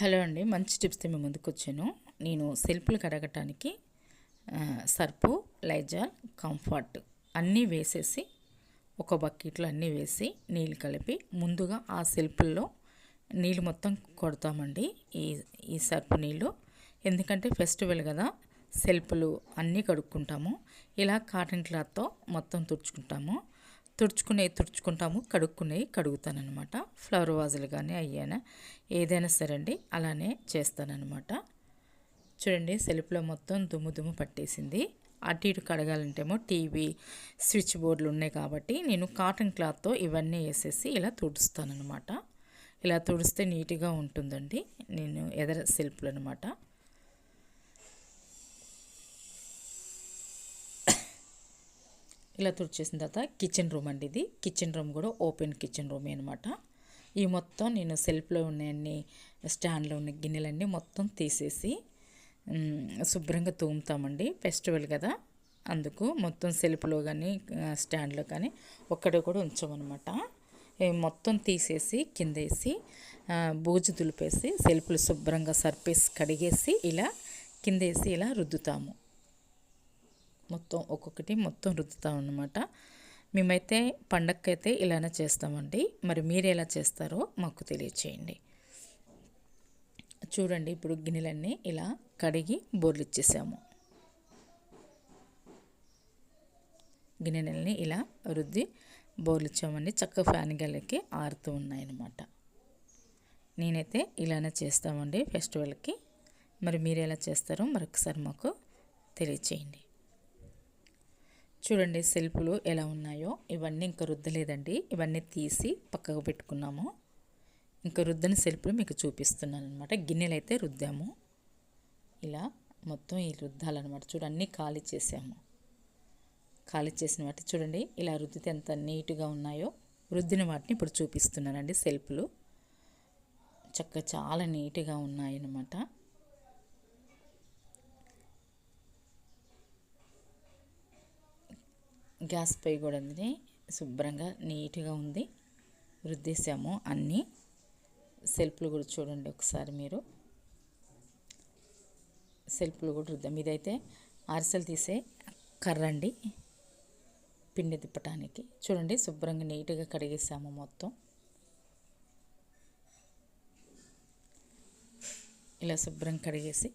Hello అండి మంచి టిప్స్తో మేము ముందుకు వచ్చాను. నేను సెల్ఫ్లు కడగటానికి సర్పు లైజాల్ కంఫర్ట్ అన్నీ వేసేసి ఒక బకెట్లో అన్నీ వేసి నీళ్ళు కలిపి ముందుగా ఆ సెల్ఫ్ల్లో నీళ్ళు మొత్తం కొడతామండి ఈ ఈ సర్పు నీళ్ళు. ఎందుకంటే ఫెస్టివల్ కదా సెల్ఫ్లు అన్నీ కడుక్కుంటాము. ఇలా కాటన్ క్లాత్తో మొత్తం తుడుచుకుంటాము. తుడుచుకునేవి తుడుచుకుంటాము. కడుక్కునేవి కడుగుతానమాట ఫ్లవర్ వాజులు కానీ అయ్యానా? ఏదైనా సరే అండి అలానే చేస్తానమాట చూడండి సెల్ఫ్లో మొత్తం దుమ్ము దుమ్ము పట్టేసింది. అటు ఇటు కడగాలంటేమో టీవీ స్విచ్ బోర్డులు ఉన్నాయి కాబట్టి నేను కాటన్ క్లాత్తో ఇవన్నీ వేసేసి ఇలా తుడుస్తానమాట ఇలా తుడిస్తే నీట్గా ఉంటుందండి. నేను ఎదర సెల్ఫ్లు అనమాట ఇలా తుడిచేసిన తర్వాత కిచెన్ రూమ్ అండి ఇది. కిచెన్ రూమ్ కూడా ఓపెన్ కిచెన్ రూమే అనమాట ఈ మొత్తం నేను సెల్ఫ్లో ఉన్నాయన్ని స్టాండ్లో ఉన్న గిన్నెలన్నీ మొత్తం తీసేసి శుభ్రంగా తూముతామండి. ఫెస్టివల్ కదా అందుకు మొత్తం సెల్ఫ్లో కానీ స్టాండ్లో కానీ ఒక్కడ కూడా ఉంచమన్నమాట. మొత్తం తీసేసి కిందేసి బూజు దులిపేసి సెల్ఫ్లు శుభ్రంగా సర్పేసి కడిగేసి ఇలా కిందేసి ఇలా రుద్దుతాము. మొత్తం ఒక్కొక్కటి మొత్తం రుద్దుతాం అనమాట మేమైతే పండగకైతే ఇలానే చేస్తామండి. మరి మీరు ఎలా చేస్తారో మాకు తెలియచేయండి. చూడండి ఇప్పుడు గిన్నెలన్నీ ఇలా కడిగి బోర్లు ఇచ్చేసాము. గిన్నెలన్నీ ఇలా రుద్ది బోర్లు ఇచ్చామండి. చక్క ఫ్యాన్ గల్లకి ఆరుతూ ఉన్నాయన్నమాట. నేనైతే ఇలానే చేస్తామండి ఫెస్టివల్కి. మరి మీరు ఎలా చేస్తారో మరొకసారి మాకు తెలియచేయండి. చూడండి సెల్ఫ్లు ఎలా ఉన్నాయో. ఇవన్నీ ఇంకా రుద్దలేదండి. ఇవన్నీ తీసి పక్కకు పెట్టుకున్నాము. ఇంకా రుద్దని సెల్ఫ్లు మీకు చూపిస్తున్నాను అనమాట గిన్నెలు అయితే రుద్దాము. ఇలా మొత్తం ఈ రుద్దాలన్నమాట. చూడండి అన్నీ ఖాళీ చేసాము. ఖాళీ చేసిన వాటి చూడండి ఇలా రుద్దితే ఎంత నీట్గా ఉన్నాయో. రుద్దిన వాటిని ఇప్పుడు చూపిస్తున్నానండి సెల్ఫ్లు చక్కగా చాలా నీట్గా ఉన్నాయి గ్యాస్ పై కూడా ఉంది. శుభ్రంగా నీట్గా ఉంది. రుద్దేశాము అన్నీ. సెల్ఫ్లు కూడా చూడండి ఒకసారి మీరు. సెల్ఫ్లు కూడా రుద్దాం. ఇదైతే అరిసెలు తీసే కర్రండి. పిండి తిప్పటానికి. చూడండి శుభ్రంగా నీట్గా కడిగేసాము మొత్తం. ఇలా శుభ్రం కడిగేసి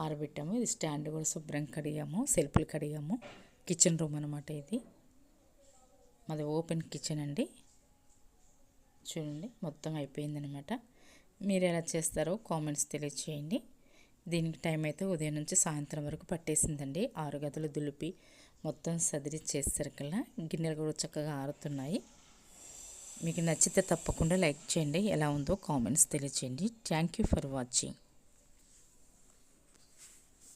ఆరబెట్టాము. ఇది స్టాండ్ కూడా శుభ్రం కడిగాము. సెల్ఫ్లు కడిగాము. కిచెన్ రూమ్ అనమాట ఇది. మాది ఓపెన్ కిచెన్ అండి. చూడండి మొత్తం అయిపోయిందనమాట మీరు ఎలా చేస్తారో కామెంట్స్ తెలియచేయండి. దీనికి టైం అయితే ఉదయం నుంచి సాయంత్రం వరకు పట్టేసిందండి. ఆరు గదులు దులిపి మొత్తం సదిరి చేసేసరికల్లా గిన్నెలు కూడా చక్కగా ఆరుతున్నాయి. మీకు నచ్చితే తప్పకుండా లైక్ చేయండి. ఎలా ఉందో కామెంట్స్ తెలియచేయండి. Thank you for watching